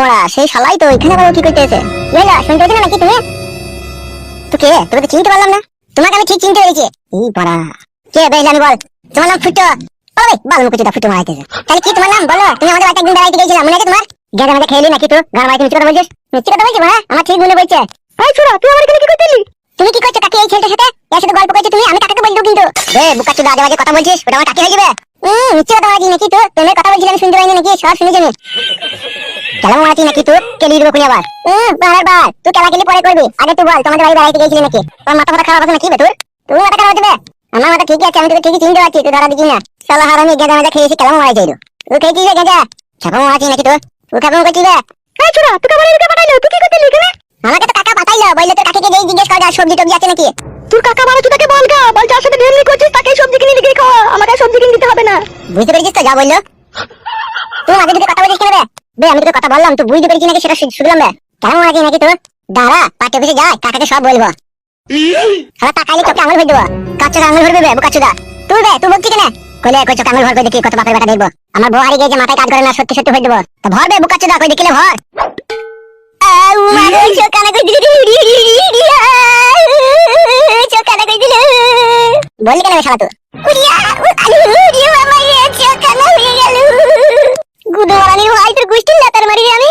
বড়া সেই শালাই তো এখানে আবার কি করতে এসে? এলা শুনতে পাচ্ছ না নাকি তুমি? তো কে তোকে তো চিনতে পারলাম না। তোমাকে আমি ঠিক চিনতে পেরেছি। এই বড়া। কে বেশ আমি বল? তোমার নাম ফুটো। ওরে বাল মুকুচি দা ফুটো মারাইতেছে। তাহলে কি তোমার নাম? বলো। তুমি আমাদের বাড়িতে একদিন বেড়াইতে গেছিলাম মনে আছে তোমার? গেদা মেদা খেলি নাকি তো? গান বাড়িতে মিথ্যে কথা বলছিস? কথা আমার ঠিক মনে পড়ছে। এই ছোড়া তুই আমার এখানে কি করতেলি তুমি কি করছ কাকি এই ছেলেটার সাথে? এর সাথে গল্প করছ তুমি? আমি বলব কিন্তু। কথা বলছিস? ওটা আমার কাকি হয়ে যাবে। হুম মিথ্যে কথা বলছিস নাকি তো প্রেমের কথা বলছিলাম শুনতে পাইনি নাকি? সব শুনেছি আমি। কেমন মারাচ্ছি নাকি তুই কেলি দেবো কুনি আবার। হুম বার বার তুই কেলা কেলি পরে করবি। আগে তুই বল তোমাদের বাড়ি বেড়াইতে গেছিলি নাকি? তোর মাথা মাথা খারাপ আছে নাকি বে তোর? মাথা খারাপ হবে আমার মাথা ঠিকই আছে আমি তোকে ঠিকই চিনতে পারছি তুই ধরা দিচ্ছি না। শালা হারামি গেঁজা মেজা খেয়েছি কেমন মারাই যাইলো। তুই খেয়েছিস গেঁজা? খেপা মারাচ্ছি নাকি তুই তুই খেপা করছিস এই ছোড়া তুই কাবার এদিকে পাঠাইলো তুই কি করতে লিখে আমাকে তো কাকা পাঠাইলো বলল তোর কাকে জিজ্ঞেস কর সবজি টবজি আছে নাকি। তোর কাকা তাকে বল গা? বল যার সাথে করছিস তাকে সবজি কিনে লিখে খাওয়া। আমাকে সবজি কিনে দিতে হবে না। বুঝতে পেরেছিস তো যা বলল। তুই দিকে কথা বলিস কেন রে বে আমি তোকে কথা বললাম তুই বুঝতে পেরেছিস নাকি সেটা শুনলাম বে। কেমন মারাচ্ছি নাকি তোর? দাঁড়া অফিসে যায় কাকাকে সব বলব। চোখে আঙুল ভরে দেবো। কাচ্চা আঙুল ভরবে বে তুই বে তুই বলছি কেন? কইলে কই চোখে আঙুল ভর করে দেখি কত বাপের বেটা দেখব। আমার বউ হারিয়ে গিয়েছে মাথায় কাজ করে না সত্যি সত্যি হয়ে দেবো। তো ভর বে বুকাচ্চুদা কই দেখিলে ভর। আউ চোখ কানা কই দিলি বললি কেন বে শালা তুই উড়িয়া আলু উড়িয়া মামা রে চোখ কানা গেল। গুদু মারানির ভাই তোর গুষ্টির লাতার মারি আমি।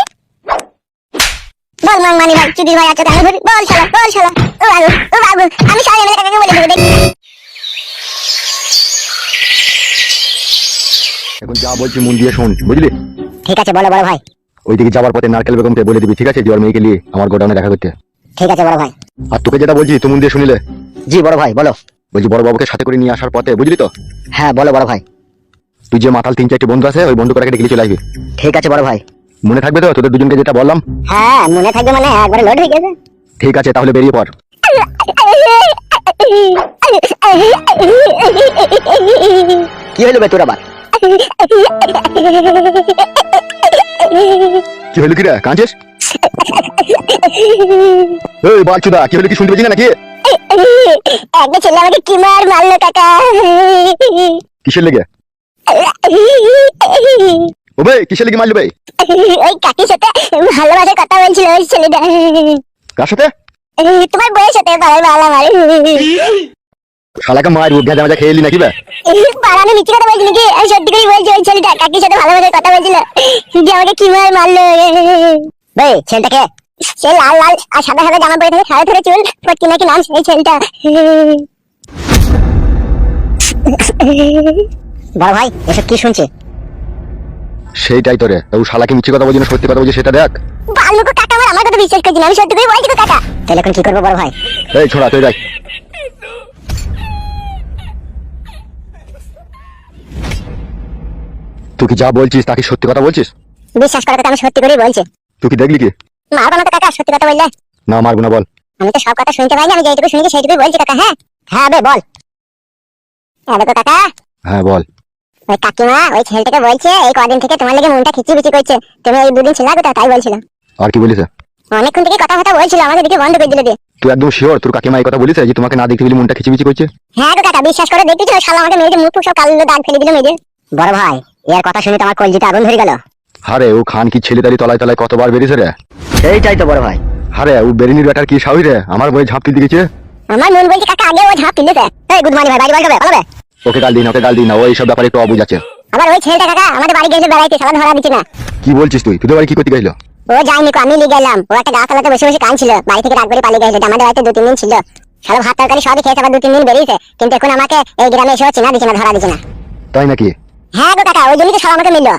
বল মাং মানি ভাই চুদির ভাই আছে কানে বল শালা বল শালা। ও বাবু ও বাবু আমি সবাই এমএলএ কাকাকে বলে। দেবো দেখি এখন যা বলছি মন দিয়ে শোন বুঝলি? ঠিক আছে বলো বড় ভাই। ওইদিকে যাওয়ার পথে নারকেল বেগমকে বলে দিবি ঠিক আছে? যে ওর মেয়েকে নিয়ে আমার গোডাউনে দেখা করতে। ঠিক আছে বড় ভাই। আর তোকে যেটা বলছি তুই মন দিয়ে শুনিলে। জি বড় ভাই বলো। বলছি বড় বাবুকে সাথে করে নিয়ে আসার পথে বুঝলি তো? হ্যাঁ বলো বড় ভাই। তুই যে মাতাল তিন চারটি বন্ধু আছে ওই বন্ধু করে ডেকে চলে আসবি। ঠিক আছে বড় ভাই। মনে থাকবে তো? তোদের দুজনকে যেটা বললাম। হ্যাঁ মনে থাকবে মানে একবারে লোড হয়ে গেছে। ঠিক আছে তাহলে বেরিয়ে পড়। কি হলো বে তোর আবার? কি হলো কি রে? কাঁচিস এই বালচুদা কি হলো কি শুনতে পাচ্ছি না নাকি? একটা ছেলে আমাকে কি মার মারলো কাকা? কিসের লেগে? ও ভাই কিসের লেগে মারলো ভাই? ওই কাকির সাথে ভালোবাসার কথা বলছিল ওই ছেলেটা। কার সাথে? তোমার বয়স হতে পারে ভালো মারে শালাকে মারবো ভেজা ভেজা খেয়ে নাকি বে? পাড়ানো মিথ্যে কথা বলছি নাকি? আমি সত্যি করে বলছি ওই ছেলেটা কাকির সাথে ভালোবাসার কথা বলছিল। যে আমাকে কি মার মারলো। বে ছেলেটাকে সে লাল লাল আর সাদা সাদা জামা পরে থাকে সাদা ধরে চুল পটকি নাকি নাম সেই ছেলেটা। বড় ভাই এসব কি শুনছে? সেইটাই তো রে ও শালাকে মিথ্যে কথা বলছি না সত্যি কথা বলছি সেটা দেখ। বালুকো কাকা আমার আমার কথা বিশ্বাস করছি না আমি সত্যি করে বলছি তো কাকা। তাহলে এখন কি করব বড় ভাই? এই ছোড়া তুই যাই তুই কি যা বলছিস তাকে সত্যি কথা বলছিস? বিশ্বাস কথা আমি সত্যি করেই বলছি। তুই কি দেখলি কি? মারবো না তো কাকা সত্যি কথা বললে। না মারবো না বল। আমি তো সব কথা শুনতে পাইনি আমি যেটুকু শুনেছি সেইটুকুই বলছি কাকা হ্যাঁ? হ্যাঁ বে বল। হ্যাঁ দেখো কাকা। হ্যাঁ বল। ওই কাকিমা ওই ছেলেটাকে বলছে এই কদিন থেকে তোমার লেগে মনটা খিচি বিচি করছে। তুমি এই দুদিন ছিল কোথাও তাই বলছিল। আর কি বলিস অনেকক্ষণ থেকে কথা কথা বলছিল আমাদের দিকে বন্ধ করে দিল দিয়ে। তুই একদম শিওর তোর কাকিমা এই কথা বলিস যে তোমাকে না দেখতে পেলে মনটা খিচিমিচি করছে? হ্যাঁ গো কাকা বিশ্বাস করে দেখতেছো শালা আমাকে মেয়েদের মুখ সব কালো দাগ ফেলে দিল মেয়েদের। বড় ভাই এর কথা শুনে তো আমার কলজিতে আগুন ধরে গেল। হারে ও খান কি ছেলে দাঁড়ি তলায় তলায় কতবার বেরিয়েছে রে? সেইটাই তো বড় ভাই। হারে ও বেরিনির ব্যাটার কি সাহই রে? আমার বই ঝাঁপ তুলতে গেছে আমার মন বলছে কাকা আগে ও ঝাঁপ তুলেছে এই গুড মর্নিং ভাই বাড়ি বাড়ি পালাবে ওকে গাল দিন ওকে গাল দিন না ওই সব ব্যাপারে একটু অবুঝ আছে। আবার ওই ছেলেটা কাকা আমাদের বাড়ি গেছে বেড়াইতে শালা ধরা দিচ্ছে না। কি বলছিস তুই? তোদের বাড়ি কি করতে গেছিল ও যায়নি কো, আমি নিয়ে গেলাম। ও একটা গাছতলাতে বসে বসে কাঁদছিল। বাড়ি থেকে রাত করে পালিয়ে গেছিল। আমাদের বাড়িতে দু তিন দিন ছিল। সব ভাত তরকারি সবই খেয়েছে আবার দু তিন দিন বেরিয়েছে। কিন্তু এখন আমাকে এই গ্রামে এসেও চেনা দিচ্ছে না ধরা দিচ্ছে না। তাই নাকি? হ্যাঁ গো কাকা ওই জন্যই তো সব আমাকে মিললো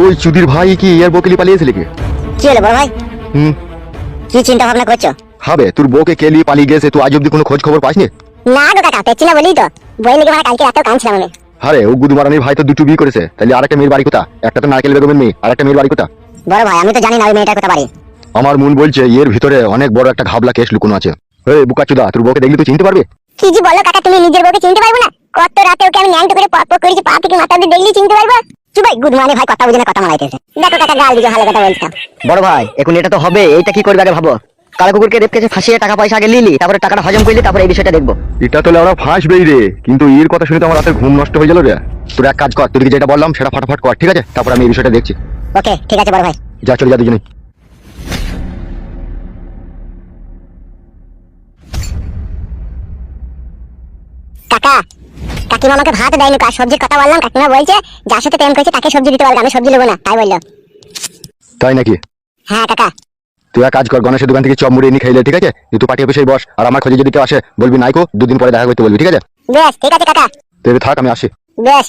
ওই চুদির ভাই কি ইয়ার বকিলি পালিয়েছিল কি কি হলো বড় ভাই? হুম। কি চিন্তা ভাবনা করছ? হবে তোর বউকে কে নিয়ে পালিয়ে গেছে তুই আজ অব্দি কোনো খোঁজ খবর পাসনি? না গো কাকা পেচ্ছি না বলি তো। বই লেগে মানে কালকে রাতেও কাঁদছিলাম আমি। আরে ও গুদু মারানির ভাই তো দুটো বিয়ে করেছে তাহলে আরেকটা মেয়ের বাড়ি কোথা একটা তো নারকেল বেগমের মেয়ে আর একটা মেয়ের বাড়ি কোথা বড় ভাই আমি তো জানি না ওই মেয়েটার কথা বাড়ি। আমার মন বলছে এর ভিতরে অনেক বড় একটা ঘাবলা কেস লুকোনো আছে। এই বুকাচুদা তোর বউকে দেখলি তুই চিনতে পারবি? কি জি বলো কাকা তুমি নিজের বউকে চিনতে পারবে না? কত রাতে ওকে আমি ন্যাংটো করে পপ করেছি পা থেকে মাথা অব্দি দেখলি চিনতে পারব। চুপ ভাই গুড মর্নিং ভাই কথা বুঝে কথা মারাইতেছে দেখো কাকা গাল দিকে ভালো কথা বলছিলাম বড় ভাই এখন এটা তো হবে এইটা কি করবে আগে ভাবো? কালো কুকুরকে রেপ কেসে ফাঁসিয়ে টাকা পয়সা আগে লিলি তারপরে টাকাটা হজম করলি তারপরে এই বিষয়টা দেখব। এটা তো ওরা ফাঁসবেই রে কিন্তু এর কথা শুনে তো আমার রাতের ঘুম নষ্ট হয়ে গেল রে। তোর এক কাজ কর তোর যেটা বললাম সেটা ফটাফট কর ঠিক আছে? তারপর আমি এই বিষয়টা দেখছি। ওকে ঠিক আছে বড় ভাই। যা চলে যা দুজনে কাকা কাকিমা আমাকে ভাত দেয়নি কার সবজির কথা বললাম কাকিমা বলছে যার সাথে প্রেম করেছে তাকে সবজি দিতে পারবে আমি সবজি নেব না তাই বলল। তাই নাকি? হ্যাঁ কাকা। তুই এক কাজ কর গণেশের দোকান থেকে চপ মুড়ি এনে খাইলে ঠিক আছে? তুই পার্টি অফিসে বস আর আমার খোঁজে যদি কেউ আসে বলবি নাইকো দুদিন পরে দেখা করতে বলবি ঠিক আছে? বেশ ঠিক আছে কাকা। তুই থাক আমি আসি। বেশ।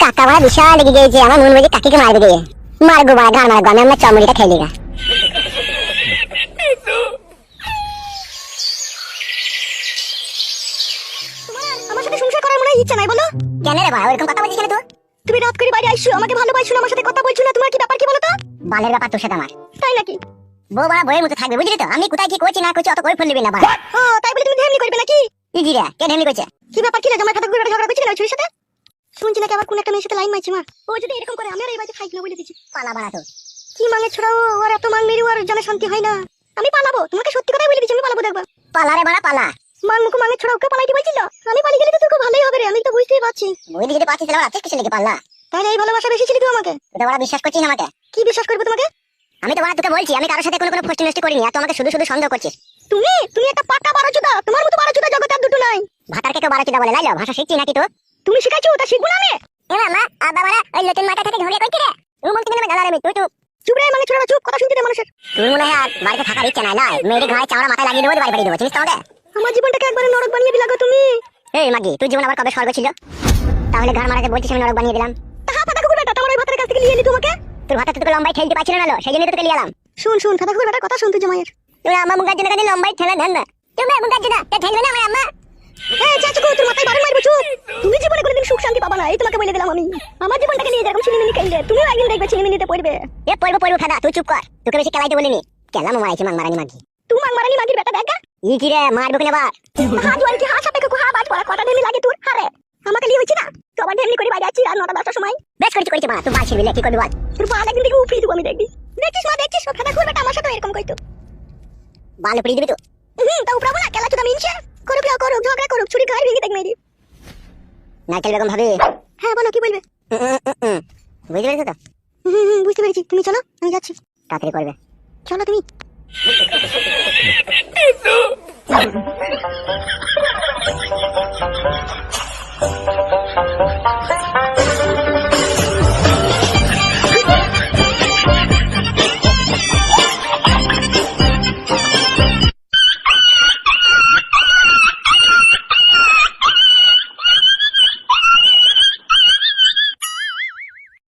কাকা বড় বিশাল লেগে গিয়েছে আমার মন বলছে কাকিকে মারবে গিয়ে মারগো বড় ঘাড় মারগো আমি আমার চমড়িটা খেয়ে ইচ্ছা নাই বলো? কেন রে বড় ওরকম কথা বলছিস কেন তুই? তুমি রাত করে বাড়ি আইসো আমাকে ভালোবাসো না আমার সাথে কথা বলছো না তোমার কি ব্যাপার কি বলো তো? বালের ব্যাপার তোর সাথে আমার। তাই নাকি? বউ বড় বইয়ের মতো থাকবে বুঝলি তো? আমি কোথায় কি করছি না করছি অত করে ফেলবি না বড়। ও তাই বলে তুমি ঢেমনি করবে নাকি? কে ঢেমনি করছে? কি ব্যাপার কি লাগে আমার কথা ঘুরে ঝগড়া ওই ছুরির সাথে? শুনছি নাকি আবার কোন একটা মেয়ের সাথে লাইন মারছে মা। ও যদি এরকম করে আমি আর এই বাড়িতে খাইছি না বলে দিচ্ছি পালা বাড়া তো কি মাঙে ছড়াও আর এত মাং মেরি জানে শান্তি হয় না। আমি পালাবো তোমাকে সত্যি কথাই বলে দিচ্ছি আমি পালাবো দেখবা। পালা রে বড় পালা। মাং মুখো মাঙে ছড়াও কে পালাইতে বলছিল। আমি পালিয়ে গেলে তো তোকে ভালোই হবে রে আমি তো বুঝতেই পারছি। বই দিকে পাচ্ছিস তাহলে আছিস কিছু নাকি পাল্লা? তাহলে এই ভালোবাসা বেশি ছিল তুই আমাকে? তুই তো বিশ্বাস করছিস না আমাকে? কি বিশ্বাস করব তোমাকে? আমি তো বড় তোকে বলছি আমি কারোর সাথে কোনো কোনো ফষ্টি নষ্টি করিনি আর তোমাকে শুধু শুধু সন্দেহ করছিস। তুমি? তুমি একটা পাকা বারো তোমার মতো বারো জগতে আর দুটো নাই। ভাতারকে কেউ বারো বলে লাইলো ভাষা শিখছি নাকি তো তুমি শিখাইছো তা শিখব না আমি? এ মা আবা বড় ওই নতুন মাথা থেকে ঝরে কইছি রে ও রে তুই তো চুপ রে কথা শুনতে দে মানুষের। তুই মনে হয় আর বাড়িতে থাকার ইচ্ছা নাই নয় মেয়ের ঘরে চাওড়া মাথায় লাগিয়ে দেবো বাড়ি বাড়ি দেবো চিনিস তো আমাকে? আমার জীবনটাকে একবারে নরক বানিয়ে দিলা গো তুমি। এই মাগি তুই জীবন আবার কবে স্বর্গ ছিল? তাহলে ঘর মারাতে বলছিস আমি নরক বানিয়ে দিলাম। তাহা ফাটা কুকুর বেটা তোমার ওই ভাতের কাছ থেকে নিয়ে এলি তোমাকে? তোর ভাতা তোকে লম্বাই ঠেলতে পারছিল না লো, সেই জন্য তোকে নিয়ে এলাম। শুন শুন ফাটা কুকুর বেটার কথা শুন তুই জামাইয়ের তুই আমার মুখার জন্য কাজে লম্বাই ঠেলে দেন না। তুমি মুখার জন্য তে ঠেলবে না আমার আম্মা। এই চাচুকু তোর মাথায় বারণ মারবো চুপ। তুমি জীবনে কোনোদিন সুখ শান্তি পাবা না এই তোমাকে বলে দিলাম আমি। আমার জীবনটাকে নিয়ে যেরকম চিনিমিনি খেললে তুমিও একদিন দেখবে চিনিমিনিতে পড়বে। এ পড়ব পড়ব ফাদা তুই চুপ কর। তোকে বেশি খেলাইতে বলিনি। কেলাম মারাইছি মাং মারানি মাগি। তুই মাং মারানি মাগির বেটা দেখা ই কি রে মারবো কিনা বার হা জোয়ারি কি হা সাপে বাজ পড়া কটা ঢেমি লাগে তোর? হারে আমাকে লিয়ে হচ্ছে না? তো আবার ঢেমনি করে বাইরে আছি আর নটা দশটার সময়। বেশ করেছি করেছি মা। তুই বাল ছিড়বি কি করবি বল? তোর বাল একদিন থেকে উফিয়ে দেবো আমি দেখবি। দেখছিস মা দেখছিস ও কুকুর আমার সাথে এরকম কইতো বাল উপড়িয়ে দিবি তো? হুম তা উপরাবো না কেলা চুদা মিনছে করুক না করুক ঝগড়া করুক ছুরি ঘাড় ভেঙে দেখ মেরি নারকেল বেগম ভাবি? হ্যাঁ বলো কি বলবে। বুঝতে পেরেছ তো? হুম বুঝতে পেরেছি। তুমি চলো আমি যাচ্ছি। তাড়াতাড়ি করবে। চলো তুমি। You.